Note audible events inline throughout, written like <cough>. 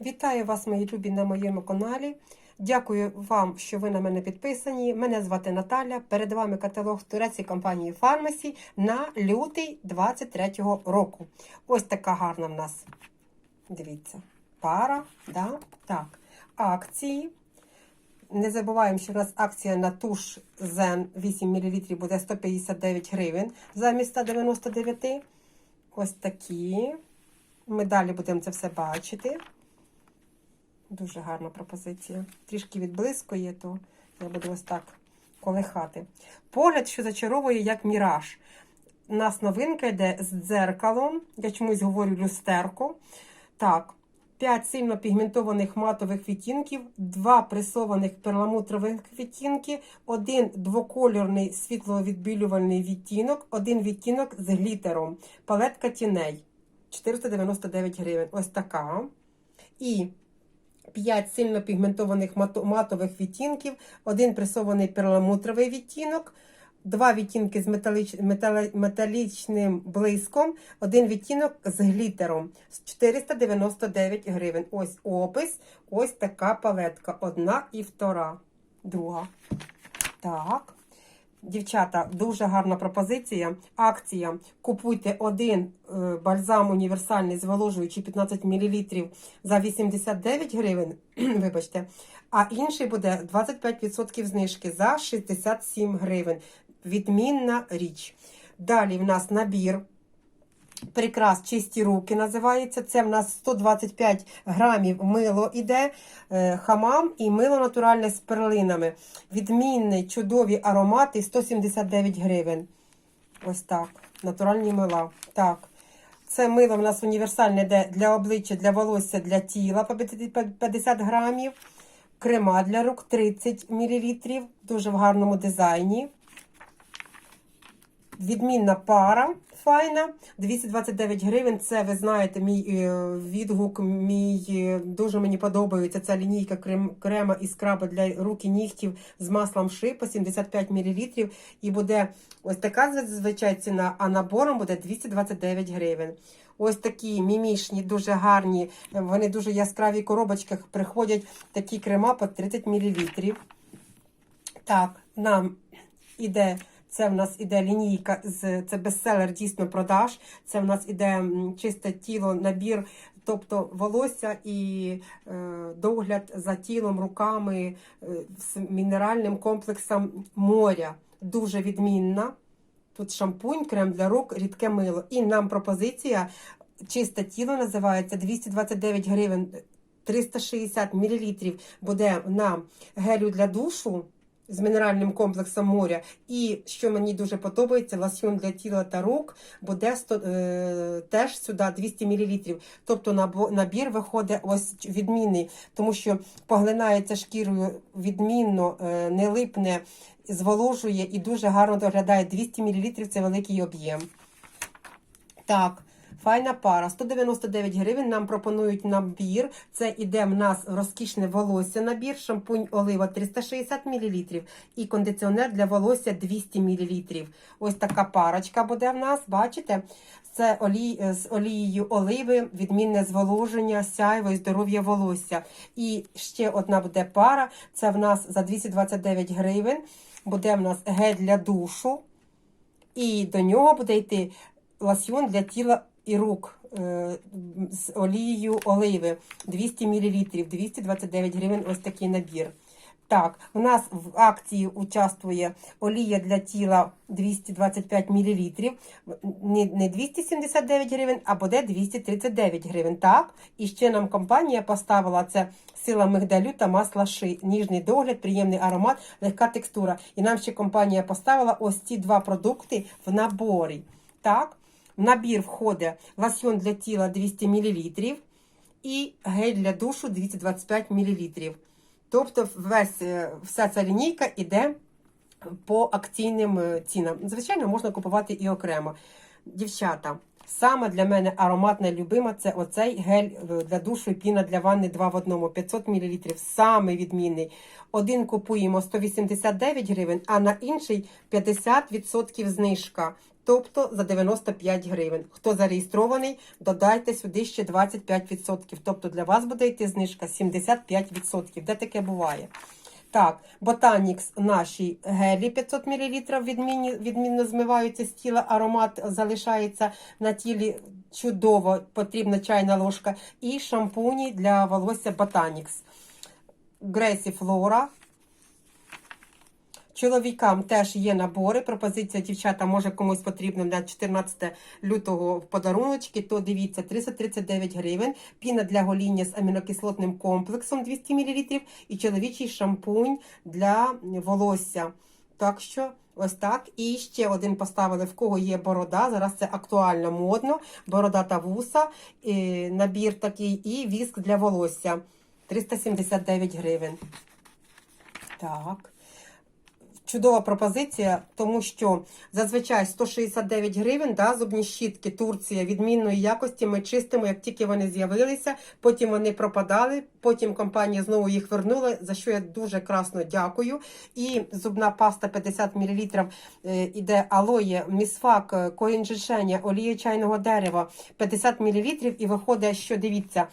Вітаю вас, мої любі, на моєму каналі. Дякую вам, що ви на мене підписані. Мене звати Наталя. Перед вами каталог турецької компанії Фармасі на лютий 23-го року. Ось така гарна в нас. Дивіться, пара. Да? Так. Акції. Не забуваємо, що в нас акція на туш Zen 8 мл буде 159 гривень замість 199. Ось такі. Ми далі будемо це все бачити. Дуже гарна пропозиція. Трішки відблискує, то я буду ось так колихати. Погляд, що зачаровує, як міраж. У нас новинка йде з дзеркалом. Я чомусь говорю люстерко. Так, 5 сильно пігментованих матових відтінків, 2 пресованих перламутрових відтінки, один двокольорний світловідбілювальний відтінок, один відтінок з глітером. Палетка тіней. 499 гривень. Ось така. І 5 сильно пігментованих матових відтінків, один пресований перламутровий відтінок, два відтінки з металіч... металічним блиском, один відтінок з глітером. З 499 гривень. Ось опис, ось така палетка. Одна і втора. Друга. Так. Дівчата, дуже гарна пропозиція. Акція. Купуйте один е, бальзам універсальний зволожуючий 15 мл за 89 гривень. <clears throat> Вибачте. А інший буде 25% знижки за 67 гривень. Відмінна річ. Далі в нас набір. Прикрас чисті руки називається. Це в нас 125 грамів мило іде, е, хамам і мило натуральне з перлинами. Відмінний, чудові аромати 179 гривень. Ось так. Натуральні мила. Так. Це мило в нас універсальне йде для обличчя, для волосся, для тіла по 50 грамів. Крема для рук 30 мл. Дуже в гарному дизайні. Відмінна пара файна. 229 гривень. Це, ви знаєте, мій е, відгук, мій е, дуже мені подобається ця лінійка крем, крема і скраба для рук і нігтів з маслом шипа 75 мл. І буде ось така зазвичай ціна, а набором буде 229 гривень. Ось такі мімішні, дуже гарні, вони дуже яскраві в коробочках. Приходять такі крема по 30 мл. Так, нам іде. Це в нас іде лінійка це бестселер дійсно продаж. Це в нас іде чисте тіло, набір, тобто волосся і е, догляд за тілом, руками, е, з мінеральним комплексом моря. Дуже відмінна. Тут шампунь, крем для рук, рідке мило. І нам пропозиція чисте тіло називається 229 гривень, 360 мл буде на гелю для душу з мінеральним комплексом моря. І що мені дуже подобається, лосьон для тіла та рук буде 100, е, теж сюди 200 мл. Тобто набір виходить ось відмінний, тому що поглинається шкірою відмінно, е, не липне, зволожує і дуже гарно доглядає. 200 мл це великий об'єм. Так. Файна пара, 199 гривень. Нам пропонують набір. Це іде в нас розкішне волосся набір, шампунь олива 360 мл і кондиціонер для волосся 200 мл. Ось така парочка буде в нас, бачите? Це олій, з олією оливи, відмінне зволоження, сяйво і здоров'я волосся. І ще одна буде пара. Це в нас за 229 гривень. Буде в нас гель для душу. І до нього буде йти лосьйон для тіла і рук е, з олією оливи 200 мл, 229 гривень ось такий набір. Так, у нас в акції участвує олія для тіла 225 мл, не не 279 гривень, а буде 239 гривень. Так, і ще нам компанія поставила це сила мигдалю та масла ши, ніжний догляд, приємний аромат, легка текстура. І нам ще компанія поставила ось ці два продукти в наборі. Так, в набір входить лосьон для тіла 200 мл і гель для душу 225 мл. Тобто весь, е, вся ця лінійка йде по акційним е, цінам. Звичайно, можна купувати і окремо. Дівчата, саме для мене ароматна любима це оцей гель е, для душу і піна для ванни 2 в одному, 500 мл. Саме відмінний. Один купуємо 189 гривень, а на інший 50% знижка. Тобто за 95 гривень. Хто зареєстрований, додайте сюди ще 25%. Тобто для вас буде йти знижка 75%. Де таке буває? Так, Ботанікс наші гелі 500 мл відмінні, відмінно змиваються з тіла, аромат залишається на тілі чудово, потрібна чайна ложка. І шампуні для волосся Ботанікс. Грейсі Флора. Чоловікам теж є набори. Пропозиція дівчата може комусь потрібно на 14 лютого в подаруночки, то дивіться 339 гривень. Піна для гоління з амінокислотним комплексом 200 мл і чоловічий шампунь для волосся. Так що. Ось так. І ще один поставили, в кого є борода. Зараз це актуально модно. Борода та вуса, і набір такий, і віск для волосся. 379 гривень. Так. Чудова пропозиція, тому що зазвичай 169 гривень, да, зубні щітки Турція відмінної якості. Ми чистимо, як тільки вони з'явилися, потім вони пропадали, потім компанія знову їх вернула, за що я дуже красно дякую. І зубна паста 50 мл е, іде алоє, місфак, е, коінжишення, олія чайного дерева 50 мл і виходить, що дивіться.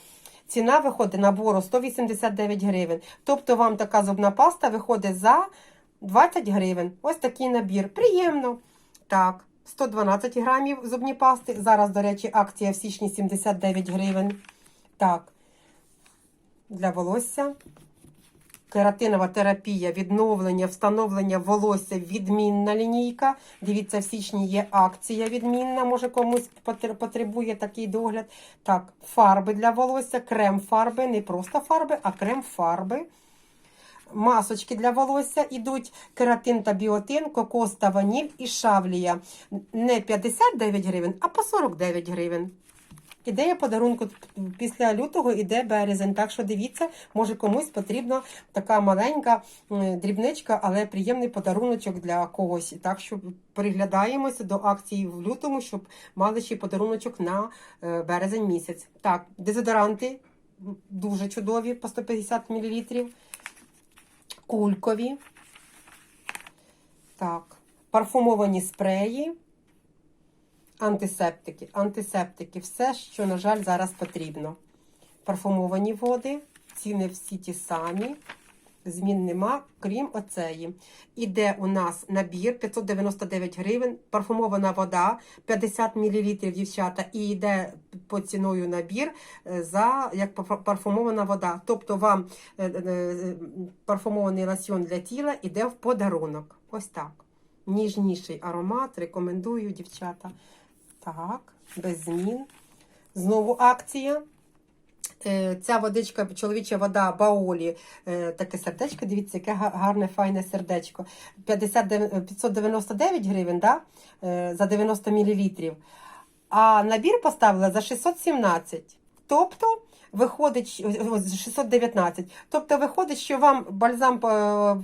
Ціна виходить набору 189 гривень. Тобто вам така зубна паста виходить за 20 гривень. Ось такий набір. Приємно. Так, 112 грамів зубні пасти. Зараз, до речі, акція в січні 79 гривень. Так, для волосся. Кератинова терапія, відновлення, встановлення волосся, відмінна лінійка. Дивіться, в січні є акція відмінна, може комусь потребує такий догляд. Так, фарби для волосся, крем фарби, не просто фарби, а крем фарби. Масочки для волосся ідуть кератин та біотин, кокос та ваніль і шавлія. Не 59 гривень, а по 49 гривень. Ідея подарунку після лютого іде березень. Так що дивіться, може комусь потрібна така маленька дрібничка, але приємний подаруночок для когось. Так що переглядаємося до акції в лютому, щоб мали ще подаруночок на е, березень місяць. Так, дезодоранти дуже чудові по 150 мл. Кулькові. Так, парфумовані спреї. Антисептики. Антисептики. Все, що, на жаль, зараз потрібно. Парфумовані води. Ціни всі ті самі. Змін нема, крім оцеї. Іде у нас набір 599 гривень, парфумована вода 50 мл, дівчата, і йде по ціною набір е, за як парфумована вода. Тобто вам е, е, парфумований лосьон для тіла іде в подарунок. Ось так. Ніжніший аромат. Рекомендую, дівчата. Так, без змін. Знову акція. Е, Ця водичка, чоловіча вода Баолі, е, таке сердечко, дивіться, яке гарне, файне сердечко. 50, 599 гривень да? е, за 90 мл. А набір поставила за 617. Тобто, виходить, ось, 619. Тобто, виходить, що вам бальзам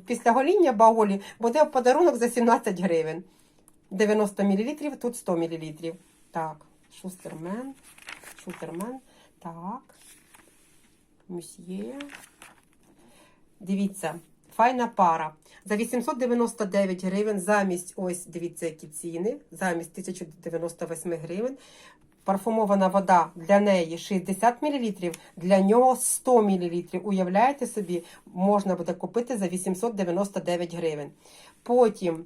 після гоління Баолі буде в подарунок за 17 гривень. 90 мл, тут 100 мл. Так, шустермен, шустермен, так. Мюсьє. Дивіться, файна пара. За 899 гривень замість, ось, дивіться, які ціни, замість 1098 гривень. Парфумована вода для неї 60 мл, для нього 100 мл. Уявляєте собі, можна буде купити за 899 гривень. Потім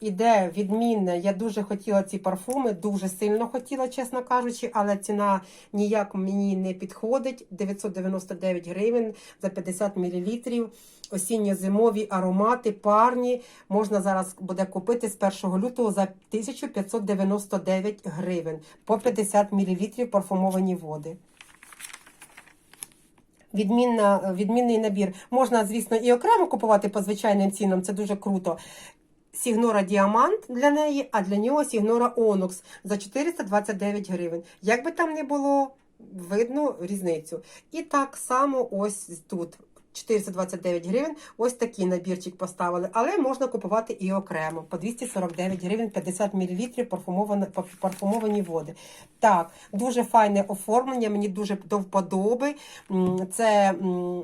іде відмінне. Я дуже хотіла ці парфуми, дуже сильно хотіла, чесно кажучи, але ціна ніяк мені не підходить. 999 гривень за 50 мл. Осінньо-зимові аромати, парні. Можна зараз буде купити з 1 лютого за 1599 гривень по 50 мл парфумовані води. Відмінна, відмінний набір. Можна, звісно, і окремо купувати по звичайним цінам, це дуже круто. Сігнора Діамант для неї, а для нього Сігнора Онукс за 429 гривень. Як би там не було, видно різницю. І так само ось тут 429 гривень. Ось такий набірчик поставили. Але можна купувати і окремо. По 249 гривень 50 мл парфумовані, води. Так, дуже файне оформлення, мені дуже до вподоби. Це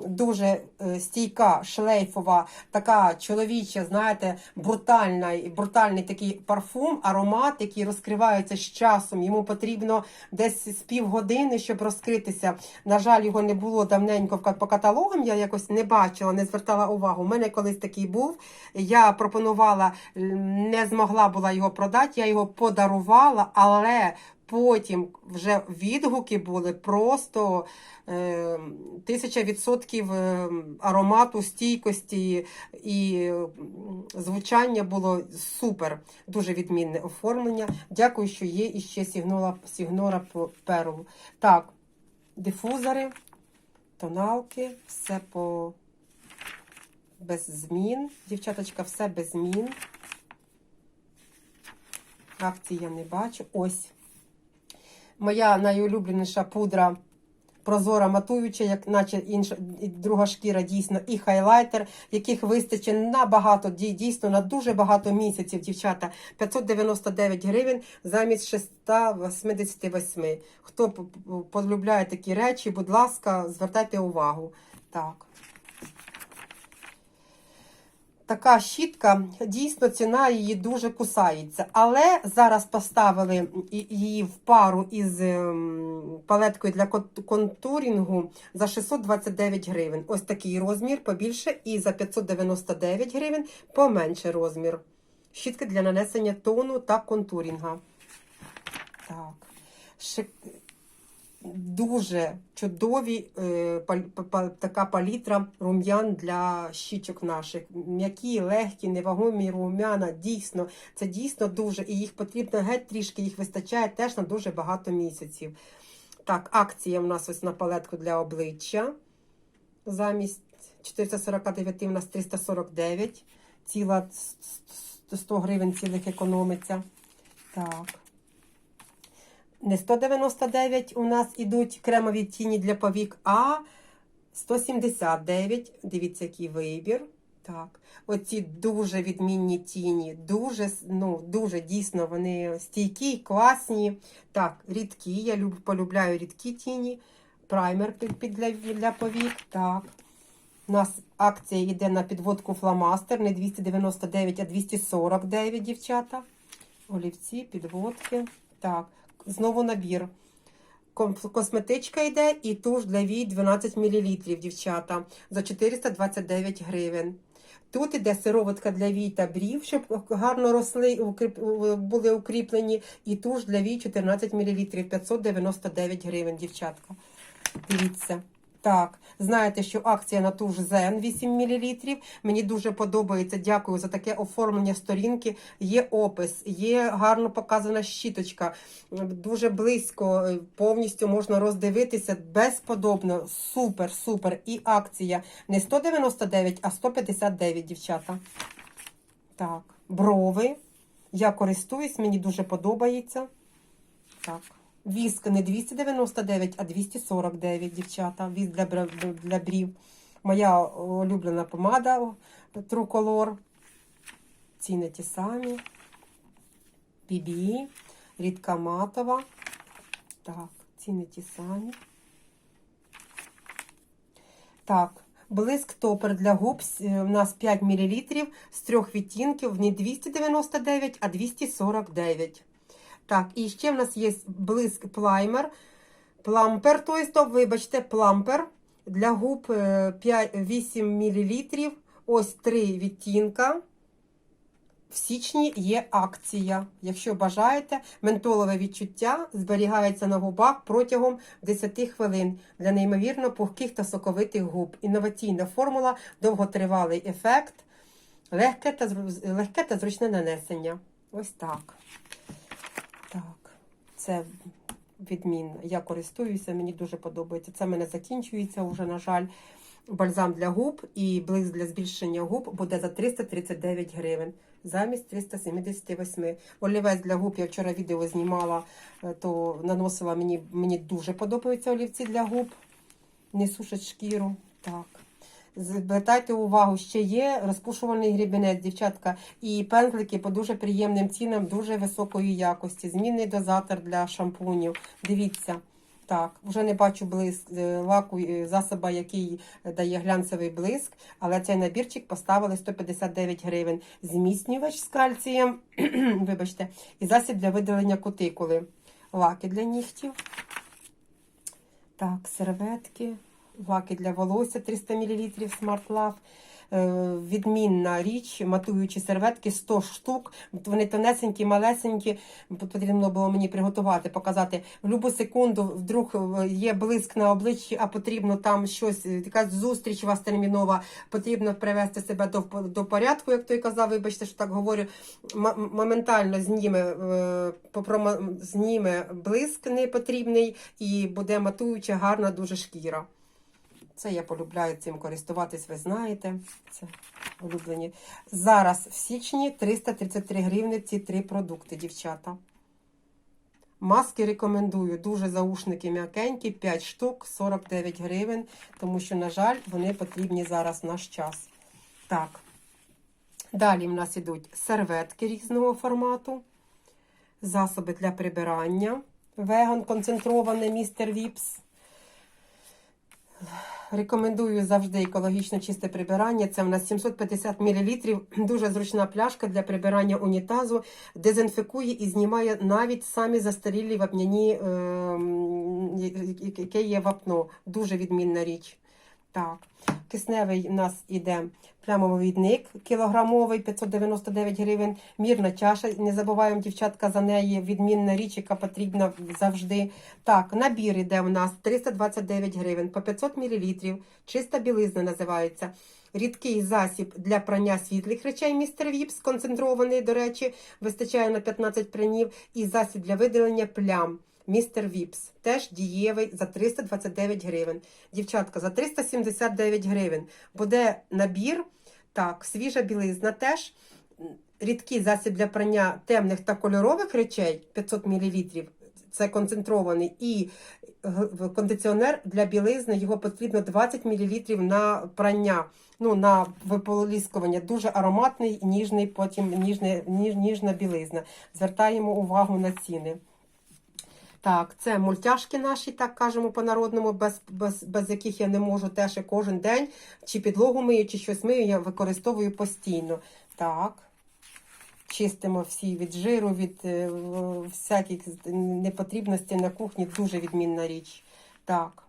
дуже е, стійка, шлейфова, така чоловіча, знаєте, брутальна, брутальний такий парфум, аромат, який розкривається з часом. Йому потрібно десь з півгодини, щоб розкритися. На жаль, його не було давненько по каталогам. Я якось не бачила, не звертала увагу. У мене колись такий був. Я пропонувала, не змогла була його продати. Я його подарувала, але потім вже відгуки були просто е, тисяча відсотків е, аромату, стійкості і звучання було супер. Дуже відмінне оформлення. Дякую, що є іще сігнора, сігнора Перл. Так, дифузори, тоналки, все по без змін. Дівчаточка, все без змін. Акції я не бачу. Ось. Моя найулюбленіша пудра прозора матуюча, як наче інша друга шкіра, дійсно, і хайлайтер, яких вистачить набагато, дій- дійсно на дуже багато місяців, дівчата. 599 гривень замість 688. Хто полюбляє такі речі, будь ласка, звертайте увагу. Так. Така щітка, дійсно ціна її дуже кусається. Але зараз поставили її в пару із ем, палеткою для кон- контурінгу за 629 гривень. Ось такий розмір побільше, і за 599 гривень поменше розмір. Щітка для нанесення тону та контурінга. Так. Шик... Дуже чудові е, така палітра рум'ян для щічок наших. М'які, легкі, невагомі рум'яна. Дійсно, це дійсно дуже. І їх потрібно геть трішки, їх вистачає теж на дуже багато місяців. Так, акція в нас ось на палетку для обличчя. Замість 449 у нас 349. Ціла 100 гривень цілих економиться. Так. Не 199 у нас ідуть кремові тіні для повік, а 179. Дивіться, який вибір. Так, оці дуже відмінні тіні, дуже, ну, дуже дійсно вони стійкі, класні. Так, рідкі. Я люб, полюбляю рідкі тіні. Праймер під, для, для повік. Так. У нас акція йде на підводку фломастер, не 299, а 249, дівчата. Олівці, підводки. Так, знову набір. Косметичка йде і туш для вій 12 мл, дівчата, за 429 гривень. Тут іде сироватка для вій та брів, щоб гарно росли, були укріплені. І туш для вій 14 мл, 599 гривень, дівчатка. Дивіться. Так, знаєте, що акція на туш Зен 8 мл. Мені дуже подобається. Дякую за таке оформлення сторінки. Є опис, є гарно показана щіточка. Дуже близько, е, повністю можна роздивитися. Безподобно. Супер, супер. І акція не 199, а 159, дівчата. Так, брови. Я користуюсь, мені дуже подобається. Так. Віск не 299, а 249, дівчата. Віск для, для брів. Моя улюблена помада True Color. Ціни ті самі. BB. Рідка матова. Так, ціни ті самі. Так, блиск топер для губ е, у нас 5 мл з трьох відтінків. Не 299, а 249. Так, і ще в нас є блиск плаймер. Плампер, тобто, вибачте, плампер для губ е, 5, 8 мл. Ось три відтінка. В січні є акція. Якщо бажаєте, ментолове відчуття зберігається на губах протягом 10 хвилин для неймовірно пухких та соковитих губ. Інноваційна формула, довготривалий ефект, легке та, легке та зручне нанесення. Ось. Так, це відмінно. Я користуюся, мені дуже подобається. Це мене закінчується вже, на жаль. Бальзам для губ і блиск для збільшення губ буде за 339 гривень замість 378. Олівець для губ я вчора відео знімала, е, то наносила мені, мені дуже подобаються олівці для губ. Не сушать шкіру. Так. Звертайте увагу, ще є розпушувальний грібінець, дівчатка, і пензлики по дуже приємним цінам, дуже високої якості. Змінний дозатор для шампунів. Дивіться. Так, вже не бачу блиск е, лаку е, засоба, який дає глянцевий блиск, але цей набірчик поставили 159 гривень. Зміцнювач з кальцієм, <clears throat> вибачте, і засіб для видалення кутикули. Лаки для нігтів. Так, серветки, лаки для волосся 300 мл Smart Love. Е, Відмінна річ, матуючі серветки 100 штук. Вони тонесенькі, малесенькі. Потрібно було мені приготувати, показати. В будь-яку секунду вдруг е, є блиск на обличчі, а потрібно там щось, е, якась зустріч у вас термінова, потрібно привести себе до, до порядку, як той казав, вибачте, що так говорю. Моментально зніме, е, зніме блиск непотрібний і буде матуюча, гарна дуже шкіра. Це я полюбляю цим користуватись, ви знаєте. Це улюблені. Зараз в січні 333 гривні ці три продукти, дівчата. Маски рекомендую. Дуже заушники м'якенькі, 5 штук, 49 гривень, тому що, на жаль, вони потрібні зараз в наш час. Так. Далі в нас ідуть серветки різного формату, засоби для прибирання. Веган концентрований містер Віпс. Рекомендую завжди екологічно чисте прибирання. Це в нас 750 мл. <clears throat> Дуже зручна пляшка для прибирання унітазу. Дезінфікує і знімає навіть самі застарілі вапняні, е, яке є вапно. Дуже відмінна річ. Так, кисневий у нас іде плямовидник кілограмовий 599 гривень. Мірна чаша. Не забуваємо, дівчатка, за неї відмінна річ, яка потрібна завжди. Так, набір іде у нас 329 гривень по 500 мл. Чиста білизна називається. Рідкий засіб для прання світлих речей містер Віпс, концентрований, до речі, вистачає на 15 пранів. І засіб для видалення плям. Містер Віпс теж дієвий за 329 гривень. Дівчатка, за 379 гривень буде набір. Так, свіжа білизна теж. Рідкий засіб для прання темних та кольорових речей 500 мл. Це концентрований. І кондиціонер для білизни його потрібно 20 мл на прання. Ну, на виполіскування. Дуже ароматний, ніжний, потім ніжне, ніж, ніжна білизна. Звертаємо увагу на ціни. Так, це мультяшки наші, так кажемо по-народному, без, без, без яких я не можу теж кожен день, чи підлогу мию, чи щось мию, я використовую постійно. Так. Чистимо всі від жиру, від е, всяких непотрібностей на кухні. Дуже відмінна річ. Так.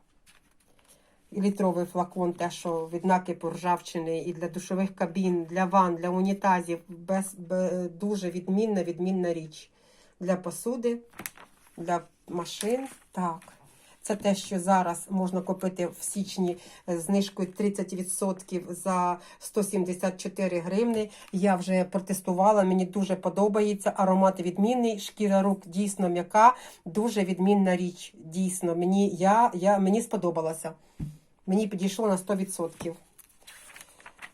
Літровий флакон, те, що від накипу ржавчини, і для душових кабін, для ванн, для унітазів. Без, бе- дуже відмінна, відмінна річ. Для посуди, для машин. Так. Це те, що зараз можна купити в січні знижкою 30% за 174 гривни. Я вже протестувала, мені дуже подобається. Аромат відмінний, шкіра рук дійсно м'яка, дуже відмінна річ. Дійсно, мені, я, я, мені сподобалося. Мені підійшло на 100%.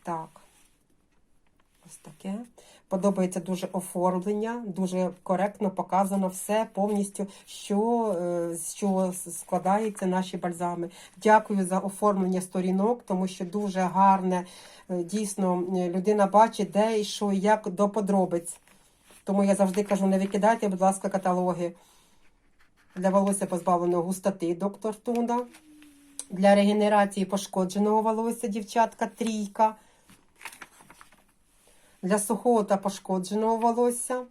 Так. Ось таке. Подобається дуже оформлення, дуже коректно показано все повністю, що, е, з чого наші бальзами. Дякую за оформлення сторінок, тому що дуже гарне. е, Дійсно, людина бачить, де і що, і як до подробиць. Тому я завжди кажу: не викидайте, будь ласка, каталоги для волосся позбавленого густоти, доктор Тунда. Для регенерації пошкодженого волосся, дівчатка, трійка для сухого та пошкодженого волосся.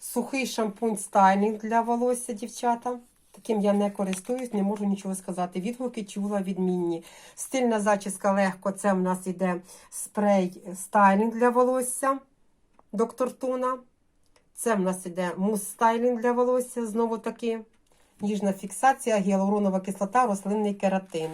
Сухий шампунь стайлінг для волосся, дівчата. Таким я не користуюсь, не можу нічого сказати. Відгуки чула відмінні. Стильна зачіска легко. Це в нас іде спрей стайлінг для волосся. Доктор Туна. Це в нас іде мус стайлінг для волосся. Знову таки. Ніжна фіксація, гіалуронова кислота, рослинний кератин.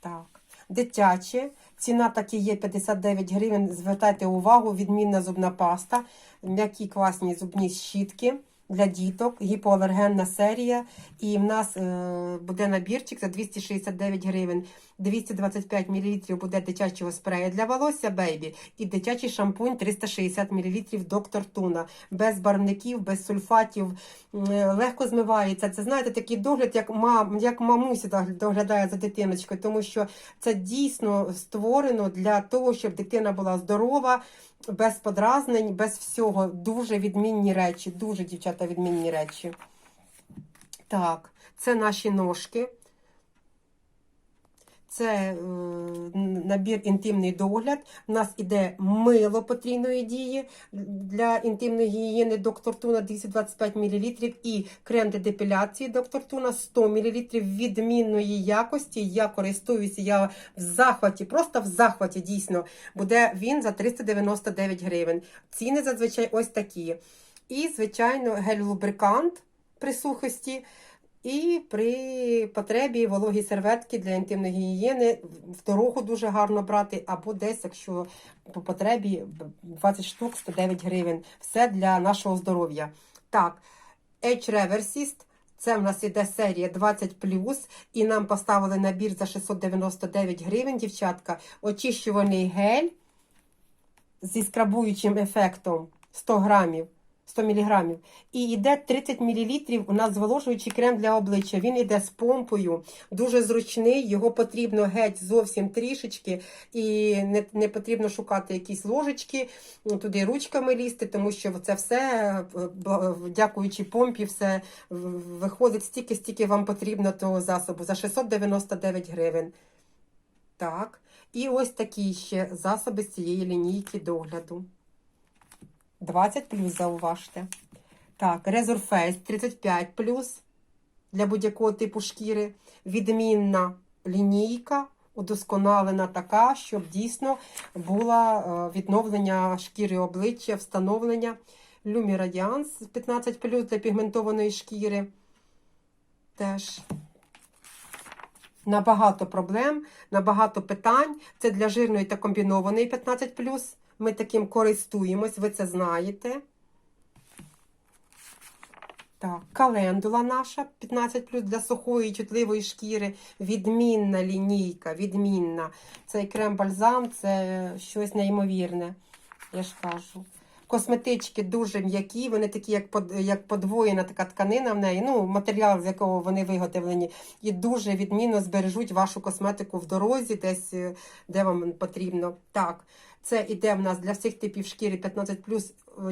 Так. Дитяче. Ціна таки є 59 гривень. Звертайте увагу, відмінна зубна паста, м'які класні зубні щітки. Для діток, гіпоалергенна серія. І в нас е, буде набірчик за 269 гривень. 225 мл буде дитячого спрею для волосся Бейбі і дитячий шампунь 360 мл Доктор Туна. Без барвників, без сульфатів, е, легко змивається. Це знаєте, такий догляд, як мам, як мамуся доглядає за дитиночкою, тому що це дійсно створено для того, щоб дитина була здорова, без подразнень, без всього. Дуже відмінні речі, дуже дівчата відмінні речі. Так, це наші ножки. Це е, набір інтимний догляд. У нас іде мило потрійної дії для інтимної гігієни доктор Туна 225 мл і крем для депіляції доктор Туна 100 мл відмінної якості. Я користуюся, я в захваті, просто в захваті дійсно. Буде він за 399 гривень. Ціни зазвичай ось такі. І, звичайно, гель-лубрикант при сухості. І при потребі вологі серветки для інтимної гігієни в дорогу дуже гарно брати, або десь, якщо по потребі 20 штук 109 гривень. Все для нашого здоров'я. Так, H Reversist. Це в нас іде серія 20 і нам поставили набір за 699 гривень, дівчатка. Очищувальний гель зі скрабуючим ефектом 100 грамів. 100 мг. І йде 30 мл у нас зволожуючий крем для обличчя. Він йде з помпою, дуже зручний, його потрібно геть зовсім трішечки, і не, не потрібно шукати якісь ложечки, туди ручками лізти, тому що це все, е, дякуючи помпі, все виходить стільки, стільки вам потрібно того засобу за 699 гривень. Так. І ось такі ще засоби з цієї лінійки догляду. 20 плюс, зауважте. Так, Resurface 35 плюс для будь-якого типу шкіри. Відмінна лінійка, удосконалена така, щоб дійсно було е, відновлення шкіри обличчя, встановлення. Lumi Radiance 15 плюс для пігментованої шкіри. Теж набагато проблем, набагато питань. Це для жирної та комбінованої 15 Ми таким користуємось, ви це знаєте. Так, календула наша 15 плюс для сухої чутливої шкіри. Відмінна лінійка, відмінна. Цей крем-бальзам це щось неймовірне. Я ж кажу. Косметички дуже м'які, вони такі, як як подвоєна така тканина в неї, ну, матеріал, з якого вони виготовлені, і дуже відмінно збережуть вашу косметику в дорозі, десь е, де вам потрібно. Так, це іде в нас для всіх типів шкіри 15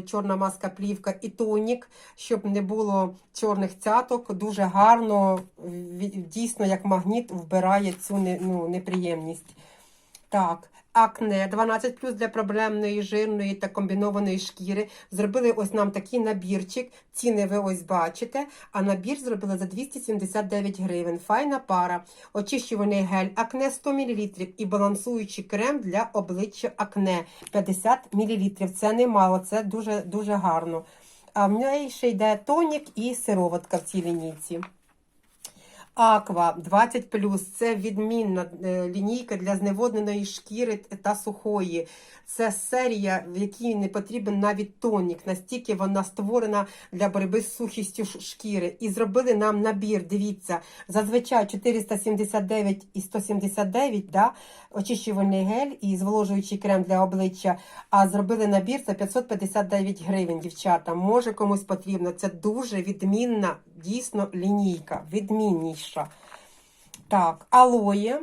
чорна маска, плівка і тонік, щоб не було чорних цяток. Дуже гарно, дійсно, як магніт, вбирає цю ну, неприємність. Так, акне 12 для проблемної, жирної та комбінованої шкіри. Зробили ось нам такий набірчик. Ціни ви ось бачите. А набір зробили за 279 гривень. Файна пара. Очищувальний гель акне 100 мл і балансуючий крем для обличчя акне 50 мл. Це немало, це дуже, дуже гарно. А в неї ще йде тонік і сироватка в цій лінійці. Аква 20 це відмінна е, лінійка для зневодненої шкіри та сухої. Це серія, в якій не потрібен навіть тонік. Настільки вона створена для боротьби з сухістю шкіри. І зробили нам набір. Дивіться, зазвичай 479 і 179, да, очищувальний гель і зволожуючий крем для обличчя. А зробили набір за 559 гривень, дівчата. Може комусь потрібно. Це дуже відмінна, дійсно лінійка. Відмінніша. Так, алоє.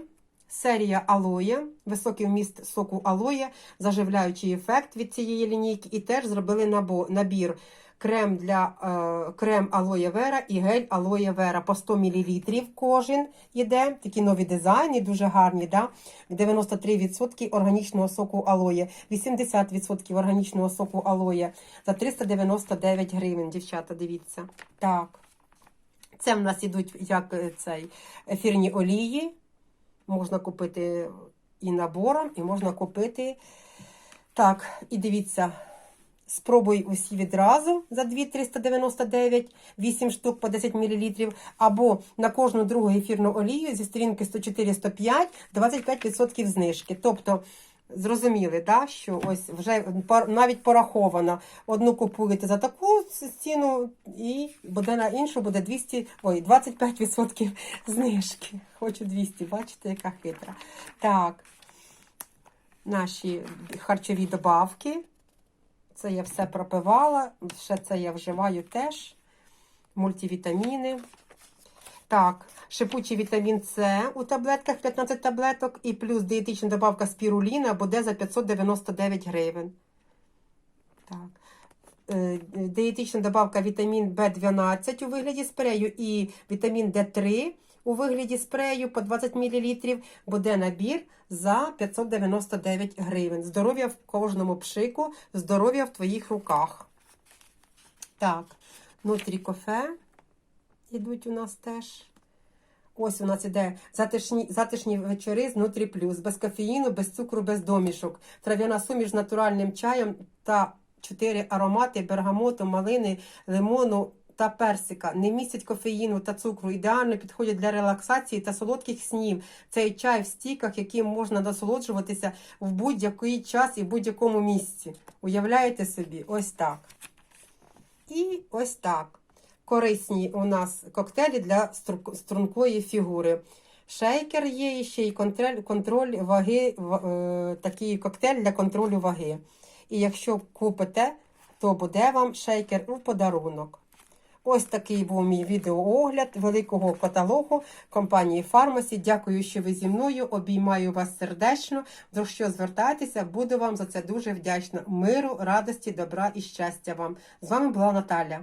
Серія алоє, високий вміст соку алоє, заживляючий ефект від цієї лінійки. І теж зробили набір крем для е, крем алоє вера і гель алоє вера по 100 мл кожен іде. Такі нові дизайни, дуже гарні. Да? 93% органічного соку алоє, 80% органічного соку алоє за 399 гривень. Дівчата, дивіться. Так. Це в нас ідуть як е, цей ефірні олії. Можна купити і набором, і можна купити. Так, і дивіться, спробуй усі відразу за 2,399, 8 штук по 10 мл, або на кожну другу ефірну олію зі сторінки 104-105 25% знижки. Тобто Зрозуміли, да? що ось вже навіть пораховано. Одну купуєте за таку ціну, і буде на іншу буде 200, ой, 25% знижки. Хочу 200, бачите, яка хитра. Так, наші харчові добавки. Це я все пропивала, ще це я вживаю теж. Мультивітаміни. Так, шипучий вітамін С у таблетках 15 таблеток і плюс дієтична добавка спіруліна буде за 599 гривень. Так. Е, Дієтична добавка вітамін В12 у вигляді спрею і вітамін Д3 у вигляді спрею по 20 мл буде набір за 599 гривень. Здоров'я в кожному пшику, здоров'я в твоїх руках. Так, нутрі кофе ідуть у нас теж. Ось у нас іде затишні, затишні вечори з Нутрі Плюс, без кофеїну, без цукру, без домішок. Трав'яна суміш з натуральним чаєм та чотири аромати бергамоту, малини, лимону та персика. Не містять кофеїну та цукру. Ідеально підходять для релаксації та солодких снів. Цей чай в стіках, яким можна насолоджуватися в будь-який час і в будь-якому місці. Уявляєте собі? Ось так. І ось так. Корисні у нас коктейлі для стрункої фігури. Шейкер є і ще й контроль, контроль ваги, е, такий коктейль для контролю ваги. І якщо купите, то буде вам шейкер у подарунок. Ось такий був мій відеоогляд великого каталогу компанії Фармасі. Дякую, що ви зі мною. Обіймаю вас сердечно. До що звертайтеся, буду вам за це дуже вдячна. Миру, радості, добра і щастя вам. З вами була Наталя.